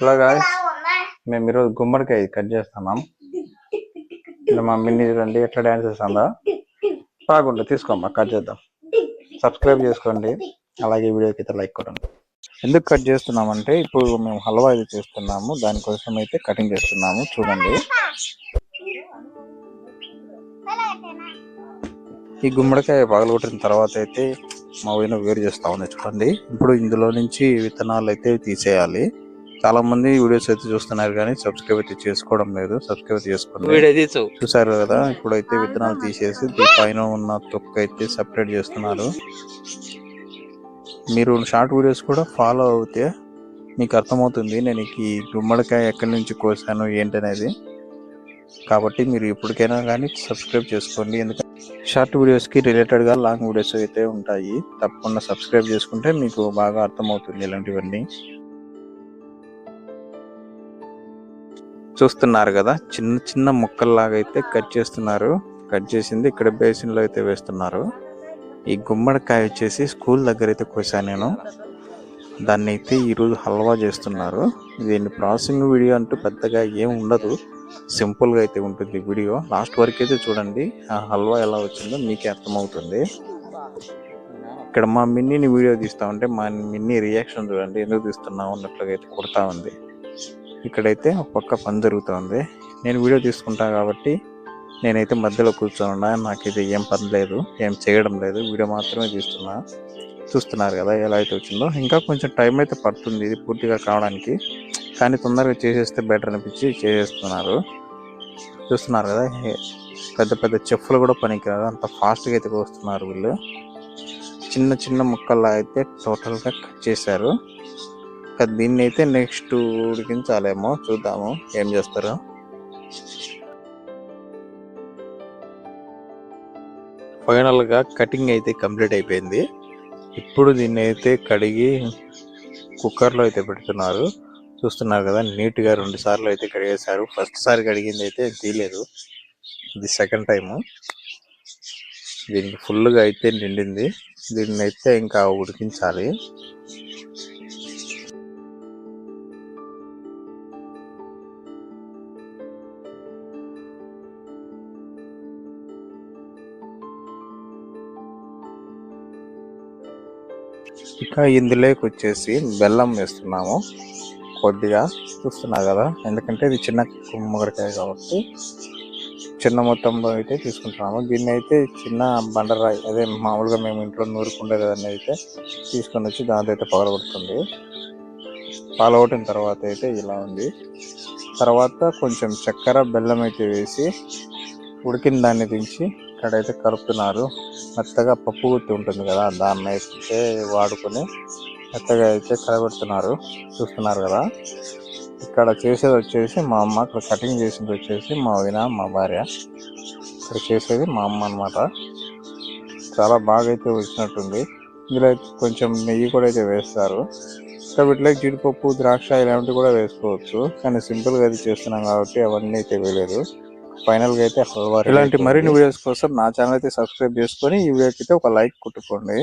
ఇలాగా మేము ఈరోజు గుమ్మడికాయ కట్ చేస్తున్నాం. ఇలా మా మిన్ని చూడండి ఎట్లా డాన్స్ చేస్తుందా. బాగుంటుంది తీసుకోమ్మా కట్ చేద్దాం. సబ్స్క్రైబ్ చేసుకోండి. అలాగే వీడియోకి అయితే లైక్ కొట్టండి. ఎందుకు కట్ చేస్తున్నామంటే ఇప్పుడు మేము హల్వా అయితే చేస్తున్నాము. దానికోసం అయితే కటింగ్ చేస్తున్నాము. చూడండి. ఈ గుమ్మడికాయ పగలగొట్టిన తర్వాత అయితే మా వేరు చేస్తా ఉంది చూడండి. ఇప్పుడు ఇందులో నుంచి విత్తనాలు అయితే తీసేయాలి. చాలా మంది వీడియోస్ అయితే చూస్తున్నారు కానీ సబ్స్క్రైబ్ అయితే చేసుకోవడం లేదు. సబ్స్క్రైబ్ చేసుకోండి. చూసారు కదా ఇప్పుడైతే విత్తనాలు తీసేసి పైన ఉన్న తొక్క అయితే సపరేట్ చేస్తున్నారు. మీరు షార్ట్ వీడియోస్ కూడా ఫాలో అవుతే మీకు అర్థమవుతుంది నేను ఈ గుమ్మడికాయ ఎక్కడి నుంచి కోసాను ఏంటనేది. కాబట్టి మీరు ఇప్పటికైనా కానీ సబ్స్క్రైబ్ చేసుకోండి. ఎందుకంటే షార్ట్ వీడియోస్కి రిలేటెడ్గా లాంగ్ వీడియోస్ అయితే ఉంటాయి. తప్పకుండా సబ్స్క్రైబ్ చేసుకుంటే మీకు బాగా అర్థమవుతుంది ఇలాంటివన్నీ. చూస్తున్నారు కదా చిన్న చిన్న ముక్కల్లాగా అయితే కట్ చేస్తున్నారు. కట్ చేసింది ఇక్కడ బేసిన్లో అయితే వేస్తున్నారు. ఈ గుమ్మడికాయ వచ్చేసి స్కూల్ దగ్గర అయితే కోసాను నేను. దాన్ని అయితే ఈరోజు హల్వా చేస్తున్నారు. దీన్ని ప్రాసెసింగ్ వీడియో అంటూ పెద్దగా ఏం ఉండదు. సింపుల్గా అయితే ఉంటుంది వీడియో. లాస్ట్ వరకు అయితే చూడండి ఆ హల్వా ఎలా వచ్చిందో మీకే అర్థమవుతుంది. ఇక్కడ మా మిన్నీని వీడియో తీస్తా ఉంటే మా మిన్నీ రియాక్షన్ చూడండి ఎందుకు తీస్తున్నావు అన్నట్లుగా అయితే కొడతా ఉంది. ఇక్కడైతే ఒక పక్క పని జరుగుతుంది. నేను వీడియో తీసుకుంటాను కాబట్టి నేనైతే మధ్యలో కూర్చోనున్నా నాకైతే ఏం పని లేదు ఏం చేయడం లేదు. వీడియో మాత్రమే తీస్తున్నా చూస్తున్నారు కదా ఎలా అయితే వచ్చిందో. ఇంకా కొంచెం టైం అయితే పడుతుంది ఇది పూర్తిగా కావడానికి. కానీ తొందరగా చేసేస్తే బెటర్ అనిపించి చేసేస్తున్నారు. చూస్తున్నారు కదా పెద్ద పెద్ద చెఫ్లు కూడా పనికిరాదు అంత ఫాస్ట్గా అయితే వస్తున్నారు వీళ్ళు. చిన్న చిన్న ముక్కల్లా అయితే టోటల్గా కట్ చేశారు. దీన్ని అయితే నెక్స్ట్ ఉడికించాలేమో చూద్దాము. ఏం చేస్తారో. ఫైనల్గా కటింగ్ అయితే కంప్లీట్ అయిపోయింది. ఇప్పుడు దీన్ని అయితే కడిగి కుక్కర్లో అయితే పెడుతున్నారు. చూస్తున్నారు కదా నీట్గా రెండు సార్లు అయితే కడిగేశారు. ఫస్ట్ సారి కడిగింది అయితే తీయలేదు. ఇది సెకండ్ టైము దీనికి ఫుల్గా గా అయితే నిండింది. దీన్ని అయితే ఇంకా ఉడికించాలి. ఇక ఇందులోకి వచ్చేసి బెల్లం వేస్తున్నాము. కొద్దిగా చూస్తున్నా కదా ఎందుకంటే ఇది చిన్న గుమ్మడికాయ కాబట్టి చిన్న మొత్తంలో అయితే తీసుకుంటున్నాము. దీన్ని అయితే చిన్న బండరాయి అదే మామూలుగా మేము ఇంట్లో నూరుకుండే దాన్ని అయితే తీసుకొని వచ్చి దాంతో అయితే పగలగొడుతుంది. పగలగొట్టిన తర్వాత అయితే ఇలా ఉంది. తర్వాత కొంచెం చక్కెర బెల్లం అయితే వేసి ఉడికిన దాన్ని దించి ఇక్కడైతే కలుపుతున్నారు. మెత్తగా పప్పు గుత్తి ఉంటుంది కదా దాన్ని అయితే వాడుకొని మెత్తగా అయితే కలబెడుతున్నారు. చూస్తున్నారు కదా? ఇక్కడ చేసేది వచ్చేసి మా అమ్మ ఇక్కడ కటింగ్ చేసింది వచ్చేసి మా వదిన మా భార్య. ఇక్కడ చేసేది మా అమ్మ అన్నమాట. చాలా బాగా అయితే వచ్చినట్టుంది ఇందులో అయితే కొంచెం నెయ్యి కూడా అయితే వేస్తారు. ఇంకా వీటిలో జీడిపప్పు ద్రాక్ష ఇలాంటివి కూడా వేసుకోవచ్చు. కానీ సింపుల్గా అయితే చేస్తున్నాం కాబట్టి అవన్నీ అయితే వేయలేదు. ఫైనల్గా అయితే హల్వా ఇలాంటి మరిన్ని వీడియోస్ కోసం నా ఛానల్ అయితే సబ్స్క్రైబ్ చేసుకొని ఈ వీడియోకి అయితే ఒక లైక్ కొట్టుకోండి.